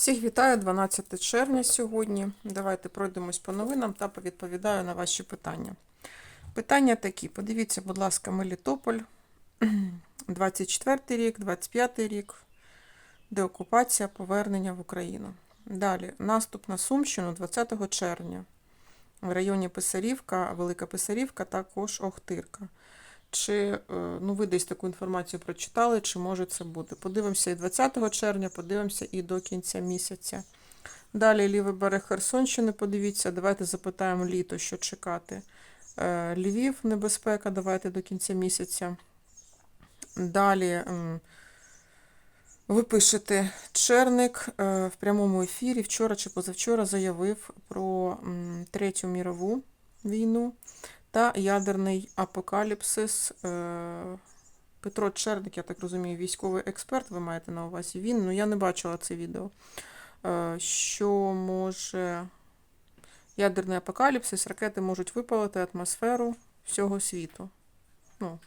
Всіх вітаю 12 червня сьогодні. Давайте пройдемось по новинам та повідповідаю на ваші питання. Питання такі: подивіться, будь ласка, Мелітополь, 24 рік, 25 рік, деокупація, повернення в Україну. Далі, наступ на Сумщину 20 червня. В районі Писарівка, Велика Писарівка, також Охтирка. Чи е, ну, ви десь таку інформацію прочитали, чи може це бути? Подивимося і 20 червня, подивимося і до кінця місяця. Далі лівий берег Херсонщини, подивіться, давайте запитаємо літо, що чекати. Е, Львів, небезпека, давайте до кінця місяця. Далі ви пишете Черник е, в прямому ефірі вчора чи позавчора заявив про Третю мірову війну та ядерний апокаліпсис. Е, Петро Черник, я так розумію, військовий експерт, ви маєте на увазі він. Ну, я не бачила це відео. Е, Що може ядерний апокаліпсис, ракети можуть випалити атмосферу всього світу. Ну,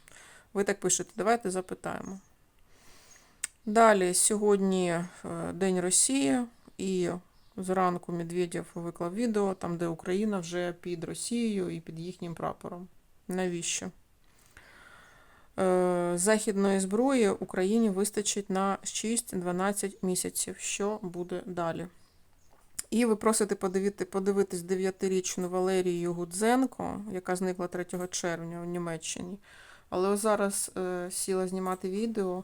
ви так пишете, давайте запитаємо. Далі, сьогодні е, День Росії, і зранку Медведєв виклав відео, там, де Україна вже під Росією і під їхнім прапором. Навіщо? Е, Західної зброї Україні вистачить на 6-12 місяців. Що буде далі? І ви просите подивити, подивитись 9-річну Валерію Гудзенко, яка зникла 3 червня у Німеччині. Але зараз е, сіла знімати відео,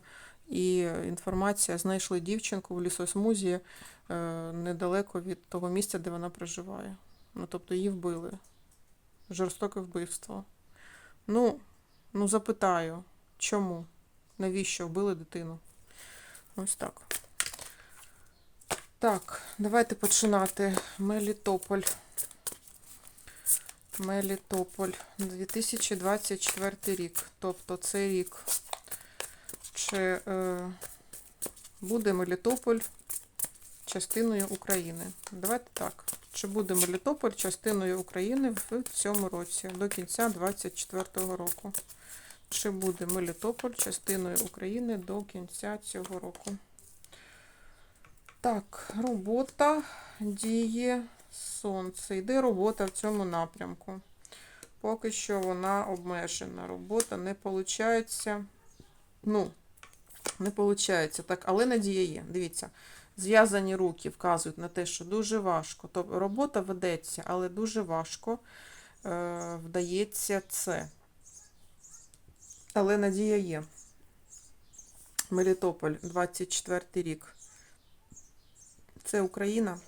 і інформація знайшли дівчинку в лісосмузі е, недалеко від того місця, де вона проживає. Ну, тобто її вбили. Жорстоке вбивство. Ну, ну запитаю, чому? Навіщо вбили дитину? Ось так. Так, давайте починати. Мелітополь. Мелітополь. 2024 рік. Тобто це рік. Чи е, буде Мелітополь частиною України? Давайте так. Чи буде Мелітополь частиною України в цьому році, до кінця 2024 року? Чи буде Мелітополь частиною України до кінця цього року? Так, робота діє сонце. Йде робота в цьому напрямку. Поки що вона обмежена. Робота не виходить. Ну, не виходить. Так, але надія є. Дивіться, зв'язані руки вказують на те, що дуже важко. Тобто робота ведеться, але дуже важко е, вдається це. Але надія є. Мелітополь, 24 рік. Це Україна.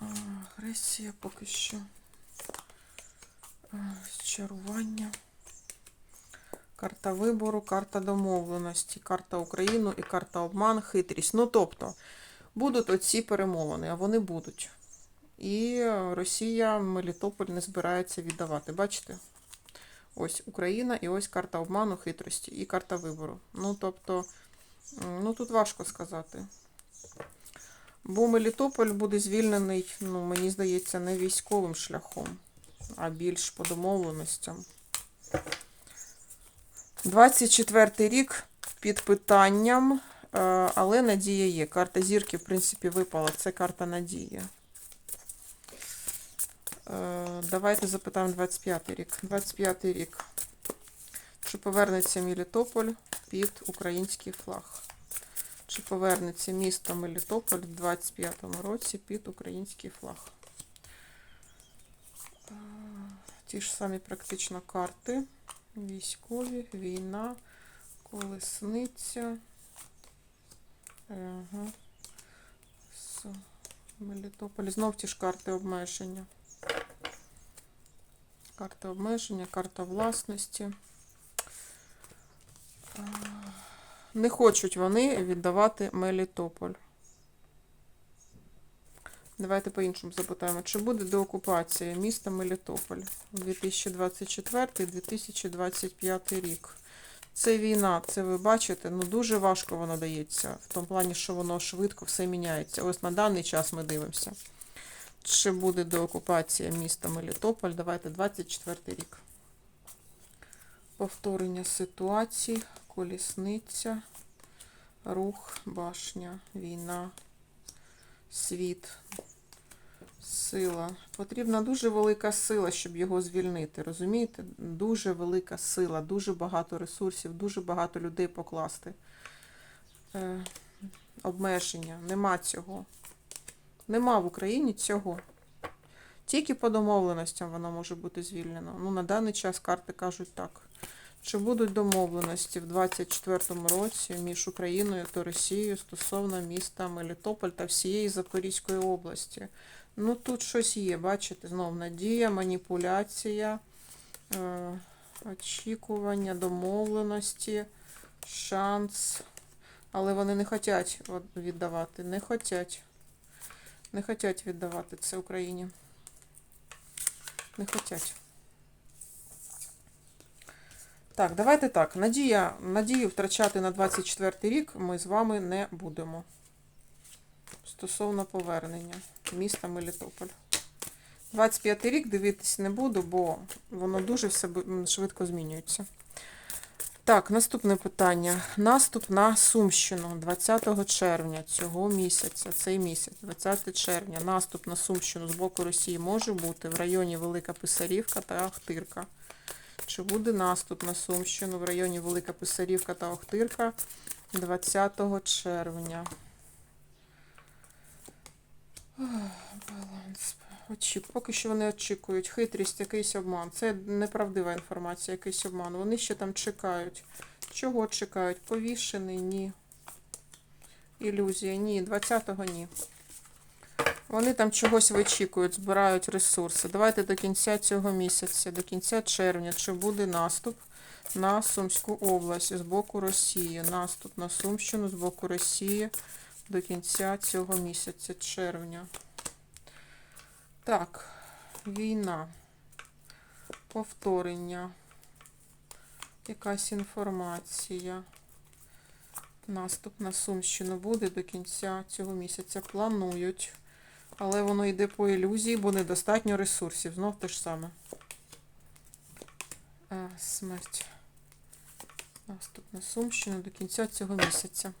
Агресія поки що. А, Зчарування. Карта вибору, карта домовленості, карта Україну і карта обман, хитрість. Ну, тобто, будуть оці перемовини, а вони будуть. І Росія Мелітополь не збирається віддавати. Бачите? Ось Україна і ось карта обману, хитрості і карта вибору. Ну, тобто. Ну, тут важко сказати. Бо Мелітополь буде звільнений, ну, мені здається, не військовим шляхом, а більш по домовленостям. 24 рік під питанням, е, але надія є. Карта зірки, в принципі, випала. Це карта надії. Е, Давайте запитаємо 25 рік. 25 рік. Чи повернеться Мелітополь під український флаг? Чи повернеться місто Мелітополь в 25-му році під український флаг? Е, Ті ж самі практично карти. Військові, війна, колесниця. Ага. Мелітополь. Знов ті ж карти обмеження. Карта обмеження, карта власності. Не хочуть вони віддавати Мелітополь. Давайте по-іншому запитаємо, чи буде деокупація міста Мелітополь 2024-2025 рік. Це війна, це ви бачите, ну дуже важко воно дається, в тому плані, що воно швидко все міняється. Ось на даний час ми дивимося. Чи буде деокупація міста Мелітополь? Давайте 24 рік. Повторення ситуацій, колісниця, рух, башня, війна, світ, сила. Потрібна дуже велика сила, щоб його звільнити. Розумієте? Дуже велика сила, дуже багато ресурсів, дуже багато людей покласти. Е, обмеження. Нема цього. Нема в Україні цього. Тільки по домовленостям воно може бути звільнено. Ну, на даний час карти кажуть так. Чи будуть домовленості в 2024 році між Україною та Росією стосовно міста Мелітополь та всієї Запорізької області? Ну, тут щось є, бачите, знов надія, маніпуляція, е, очікування, домовленості, шанс. Але вони не хочуть віддавати, не хочуть. Не хочуть віддавати це Україні. Не хочуть. Так, давайте так. Надія, надію втрачати на 24 рік ми з вами не будемо. Стосовно повернення міста Мелітополь. 25 рік дивитись не буду, бо воно дуже все швидко змінюється. Так, наступне питання. Наступ на Сумщину 20 червня цього місяця, цей місяць, 20 червня, наступ на Сумщину з боку Росії може бути в районі Велика Писарівка та Охтирка. Чи буде наступ на Сумщину в районі Велика Писарівка та Охтирка 20 червня? Баланс. Очік. Поки що вони очікують. Хитрість, якийсь обман. Це неправдива інформація, якийсь обман. Вони ще там чекають. Чого чекають? Повішений? Ні. Ілюзія? Ні. 20-го ні. Вони там чогось вичікують, збирають ресурси. Давайте до кінця цього місяця, до кінця червня, чи буде наступ на Сумську область з боку Росії. Наступ на Сумщину з боку Росії до кінця цього місяця, червня. Так, війна, повторення, якась інформація. Наступ на Сумщину буде до кінця цього місяця. Планують. Але воно йде по ілюзії, бо недостатньо ресурсів. Знов те ж саме. Е, Смерть. Наступ на Сумщину до кінця цього місяця.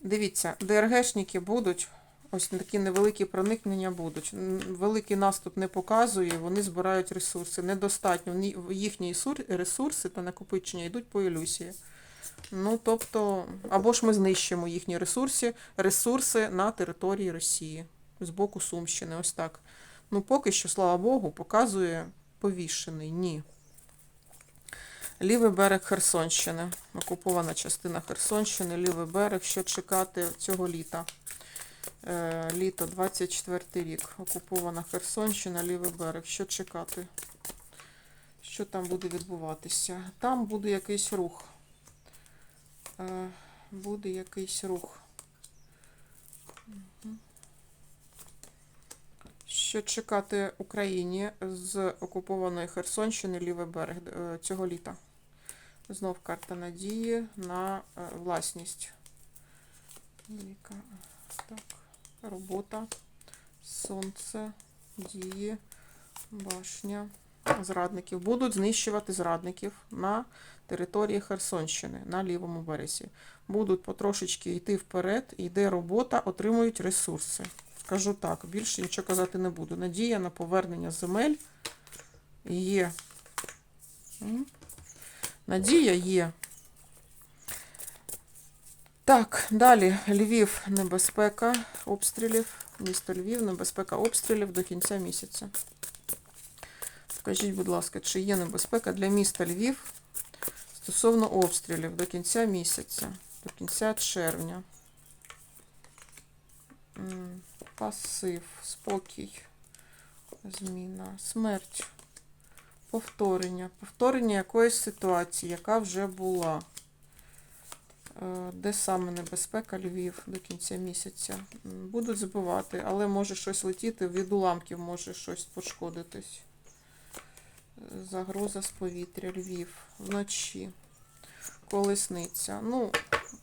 Дивіться, ДРГшники будуть. Ось такі невеликі проникнення будуть. Великий наступ не показує, вони збирають ресурси. Недостатньо. Їхні ресурси та накопичення йдуть по ілюзії. Ну, тобто, або ж ми знищимо їхні ресурси, ресурси на території Росії з боку Сумщини. Ось так. Ну, поки що, слава Богу, показує повішений. Ні. Лівий берег Херсонщини. Окупована частина Херсонщини, лівий берег. Що чекати цього літа? Е, літо 24 рік. Окупована Херсонщина, лівий берег. Що чекати? Що там буде відбуватися? Там буде якийсь рух. Е, буде якийсь рух. Що чекати Україні з окупованої Херсонщини лівий берег е, цього літа? Знов карта надії на е, власність. Так, робота, сонце, дії, башня. Зрадників. Будуть знищувати зрадників на території Херсонщини, на лівому березі. Будуть потрошечки йти вперед, йде робота, отримують ресурси. Скажу так, більше нічого казати не буду. Надія на повернення земель є. Надія є. Так, далі Львів, небезпека обстрілів. Місто Львів, небезпека обстрілів до кінця місяця. Скажіть, будь ласка, чи є небезпека для міста Львів стосовно обстрілів до кінця місяця, до кінця червня? Пасив, спокій, зміна, смерть, повторення. Повторення якоїсь ситуації, яка вже була. Е, Де саме небезпека Львів до кінця місяця? Будуть збивати, але може щось летіти, від уламків може щось пошкодитись. Загроза з повітря, Львів, вночі. Колесниця. Ну,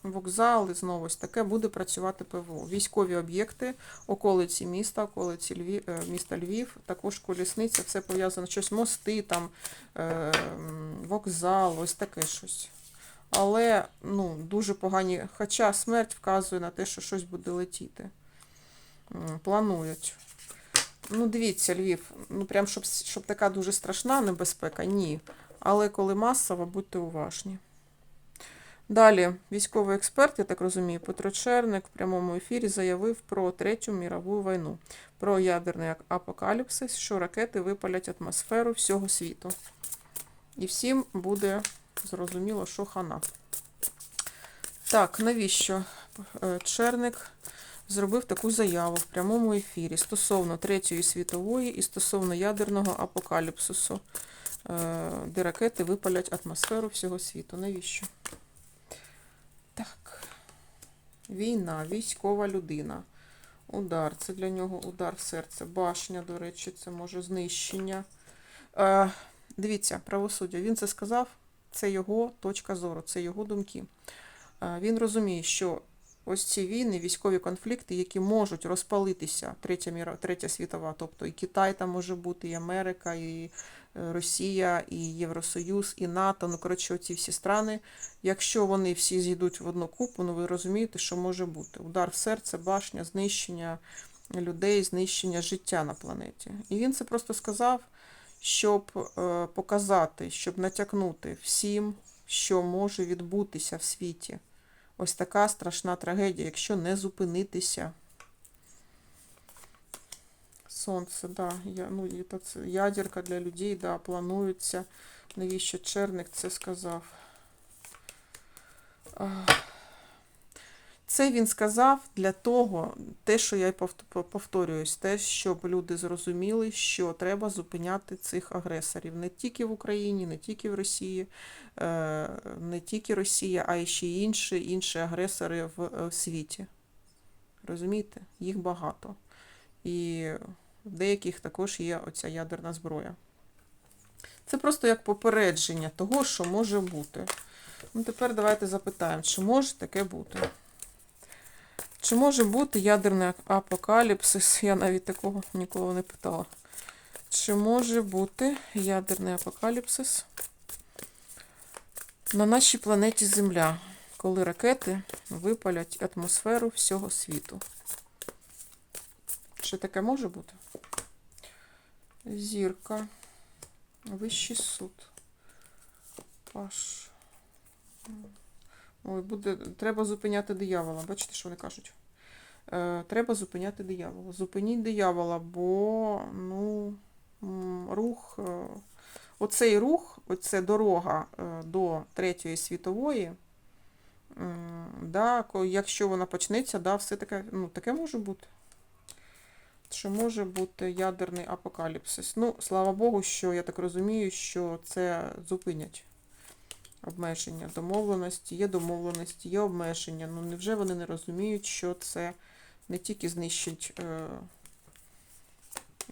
вокзали, знову ось таке буде працювати ПВО. Військові об'єкти, околиці міста, околиці Львів, е, міста Львів, також колісниця, все пов'язано, щось мости, там, е, вокзал, ось таке щось. але ну, дуже погані. Хоча смерть вказує на те, що щось буде летіти. Планують. Ну, дивіться, Львів, ну прям щоб, щоб така дуже страшна небезпека, ні. Але коли масово, будьте уважні. Далі, військовий експерт, я так розумію, Петро Черник в прямому ефірі заявив про Третю мірову війну, про ядерний апокаліпсис, що ракети випалять атмосферу всього світу. І всім буде зрозуміло, що хана. Так, навіщо е, Черник зробив таку заяву в прямому ефірі стосовно Третьої світової і стосовно ядерного апокаліпсису, е, де ракети випалять атмосферу всього світу. Навіщо? Війна, військова людина. Удар. Це для нього удар в серце. Башня, до речі, це може знищення. Е, дивіться, правосуддя. Він це сказав, це його точка зору, це його думки. Е, він розуміє, що ось ці війни, військові конфлікти, які можуть розпалитися, третя, третя світова, тобто і Китай там може бути, і Америка, і Росія, і Євросоюз, і НАТО, ну коротше, оці всі страни, якщо вони всі зійдуть в одну купу, ну ви розумієте, що може бути. Удар в серце, башня, знищення людей, знищення життя на планеті. І він це просто сказав, щоб е, показати, щоб натякнути всім, що може відбутися в світі. Ось така страшна трагедія, якщо не зупинитися. Сонце, да, я, ну, це ядерка для людей, да, планується. Навіщо Черник це сказав? Це він сказав для того, те, що я й повторююсь, те, щоб люди зрозуміли, що треба зупиняти цих агресорів не тільки в Україні, не тільки в Росії, е, не тільки Росія, а й ще інші, інші агресори в світі. Розумієте? Їх багато. І в деяких також є оця ядерна зброя. Це просто як попередження того, що може бути. Ну, тепер давайте запитаємо, чи може таке бути? Чи може бути ядерний апокаліпсис? Я навіть такого ніколи не питала. Чи може бути ядерний апокаліпсис на нашій планеті Земля, коли ракети випалять атмосферу всього світу? Чи таке може бути? Зірка. Вищий суд. Паш. Ой, буде. Треба зупиняти диявола. Бачите, що вони кажуть? Е, треба зупиняти диявола. Зупиніть диявола, бо ну, рух. е, Оцей рух, оце дорога е, до Третьої світової. Да, якщо вона почнеться, да, все таке, ну, таке може бути. Чи може бути ядерний апокаліпсис? Ну, слава Богу, що я так розумію, що це зупинять обмеження домовленості, є домовленості, є обмеження. Ну невже вони не розуміють, що це не тільки знищить е,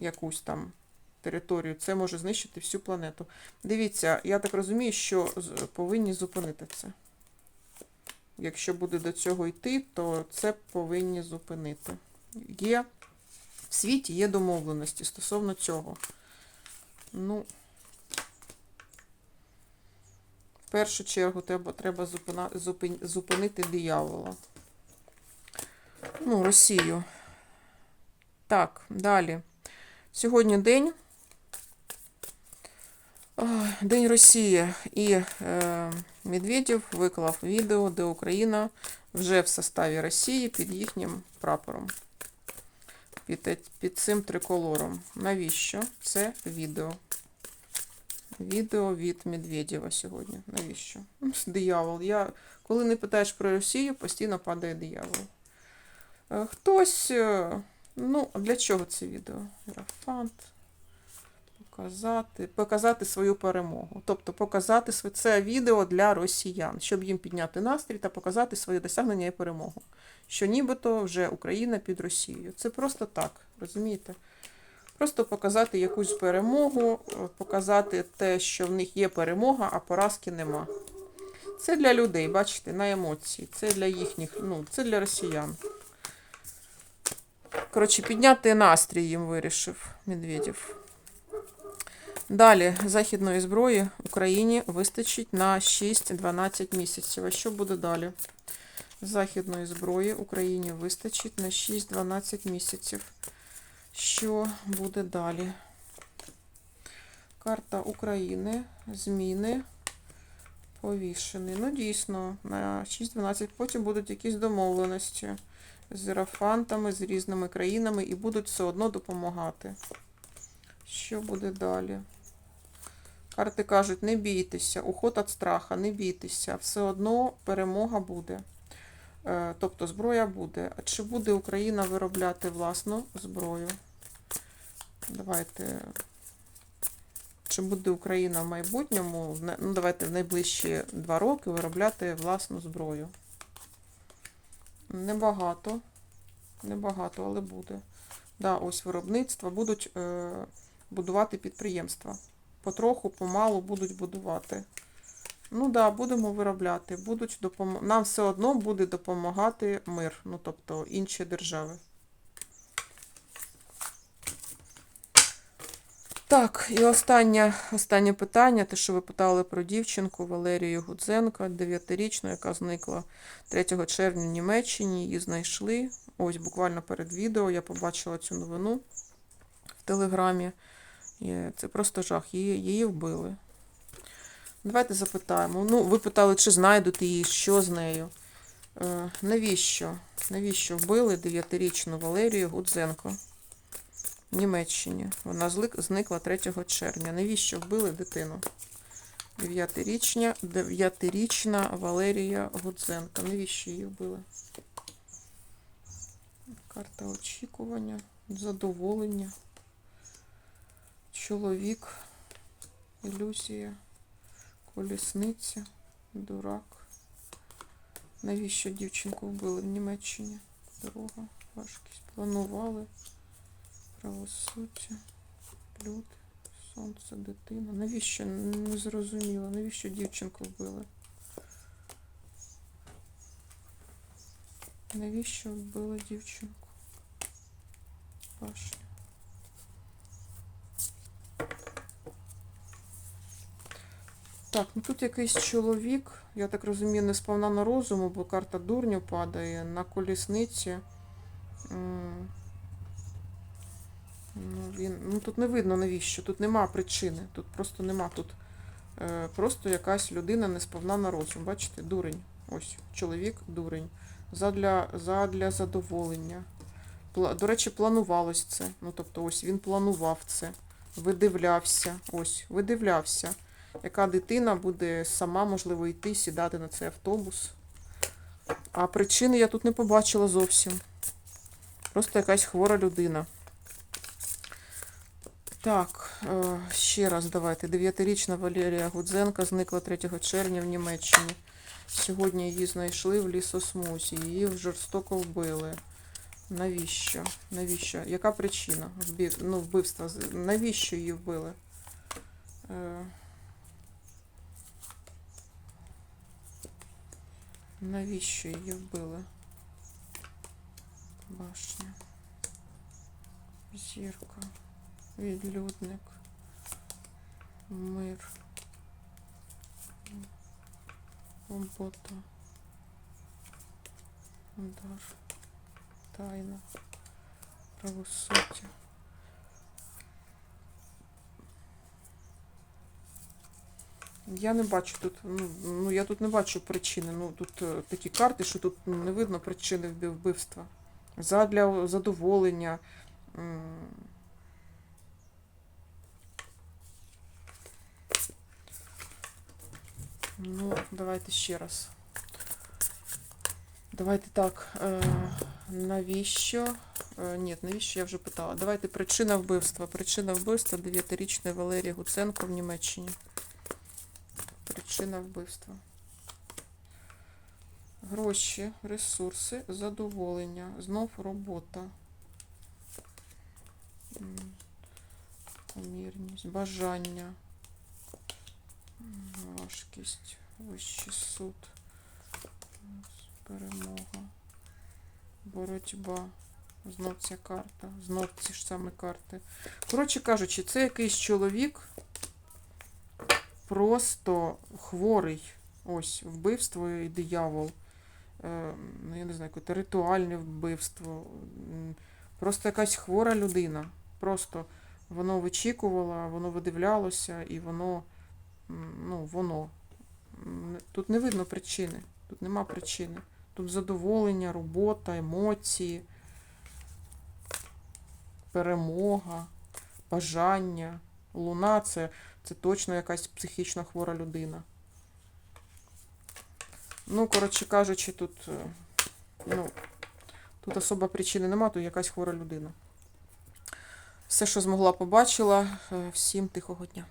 якусь там територію, це може знищити всю планету. Дивіться, я так розумію, що повинні зупинити це. Якщо буде до цього йти, то це повинні зупинити. Є в світі є домовленості стосовно цього. Ну, в першу чергу треба, треба зупина, зупин, зупинити диявола. Ну, Росію. Так, далі. Сьогодні день. День Росії. І е, Медведєв виклав відео, де Україна вже в составі Росії під їхнім прапором. Під, під цим триколором. Навіщо це відео? Відео від Медведєва сьогодні. Навіщо? Ну, Диявол. Я, коли не питаєш про Росію, постійно падає диявол. Е, Хтось. е, Ну, для чого це відео? Єрофант. Показати, показати свою перемогу. Тобто показати це відео для росіян, щоб їм підняти настрій та показати своє досягнення і перемогу. Що нібито вже Україна під Росією. Це просто так, розумієте? Просто показати якусь перемогу, е, показати те, що в них є перемога, а поразки нема. Це для людей, бачите, на емоції. Це для їхніх, ну, це для росіян. Коротше, підняти настрій їм вирішив Медведєв. Далі, західної зброї Україні вистачить на 6-12 місяців. А що буде далі? Західної зброї Україні вистачить на 6-12 місяців. Що буде далі? Карта України, зміни, повішений. Ну, дійсно, на 6-12 потім будуть якісь домовленості з ерафантами, з різними країнами і будуть все одно допомагати. Що буде далі? Карти кажуть, не бійтеся, уход від страха, не бійтеся, все одно перемога буде. Е, Тобто зброя буде. А чи буде Україна виробляти власну зброю? Давайте. Чи буде Україна в майбутньому, ну давайте в найближчі два роки виробляти власну зброю? Небагато. Небагато, але буде. Да, ось виробництва будуть е, будувати підприємства. Потроху, помалу будуть будувати. Ну так, да, будемо виробляти. Будуть допом... Нам все одно буде допомагати мир, ну тобто інші держави. Так, і останнє, останнє питання, те, що ви питали про дівчинку Валерію Гудзенко, 9-річну, яка зникла 3 червня в Німеччині. Її знайшли. Ось буквально перед відео я побачила цю новину в Телеграмі. Це просто жах. Її, її вбили. Давайте запитаємо. Ну, ви питали, чи знайдуть її, що з нею. Е, навіщо? Навіщо вбили 9-річну Валерію Гудзенко в Німеччині? Вона зникла 3 червня. Навіщо вбили дитину? 9-річна, 9-річна Валерія Гудзенко. Навіщо її вбили? Карта очікування, задоволення. Чоловік, ілюзія, колісниця, дурак. Навіщо дівчинку вбили в Німеччині? Дорога, важкість. Планували. Правосуддя, люди, сонце, дитина. Навіщо? Не зрозуміло. Навіщо дівчинку вбили? Навіщо вбили дівчинку? Башня. Так, ну тут якийсь чоловік, я так розумію, не сповна на розуму, бо карта дурню падає на колісниці. Ну, він, ну тут не видно навіщо, тут нема причини, тут просто нема тут. Е, просто якась людина не сповна на розум. Бачите, дурень. Ось, чоловік дурень. Задля, задля задоволення. Пла- До речі, планувалось це. Ну, тобто, ось він планував це. Видивлявся. Ось, видивлявся. Яка дитина буде сама, можливо, йти, сідати на цей автобус. А причини я тут не побачила зовсім. Просто якась хвора людина. Так, е, ще раз давайте. Дев'ятирічна Валерія Гудзенка зникла 3 червня в Німеччині. Сьогодні її знайшли в лісосмузі. Її жорстоко вбили. Навіщо? Навіщо? Яка причина ну, вбивства? Навіщо її вбили? Навіщо її вбили? Башня. Зірка. Відлюдник. Мир. Робота. Удар. Тайна. Правосуддя. Я не бачу тут, ну, ну я тут не бачу причини. Ну тут е, такі карти, що тут ну, не видно причини вбивства. Задля задоволення. Ну, давайте ще раз. Давайте так. Е, навіщо? Е, ні, навіщо я вже питала. Давайте причина вбивства. Причина вбивства 9-річної Валерії Гуценко в Німеччині. Причина вбивства. Гроші, ресурси, задоволення. Знов робота. Помірність, бажання. Важкість, вищий суд. Перемога. Боротьба. Знов ця карта. Знов ці ж самі карти. Коротше кажучи, це якийсь чоловік, просто хворий. Ось, вбивство і диявол. Е, ну, я не знаю, якесь ритуальне вбивство. Просто якась хвора людина. Просто воно вичікувало, воно видивлялося, і воно, ну, воно. Тут не видно причини. Тут нема причини. Тут задоволення, робота, емоції, перемога, бажання. Луна це, це точно якась психічно хвора людина. Ну, коротше кажучи, тут, е, ну, тут особа причини нема, тут якась хвора людина. Все, що змогла, побачила. Е, Всім тихого дня.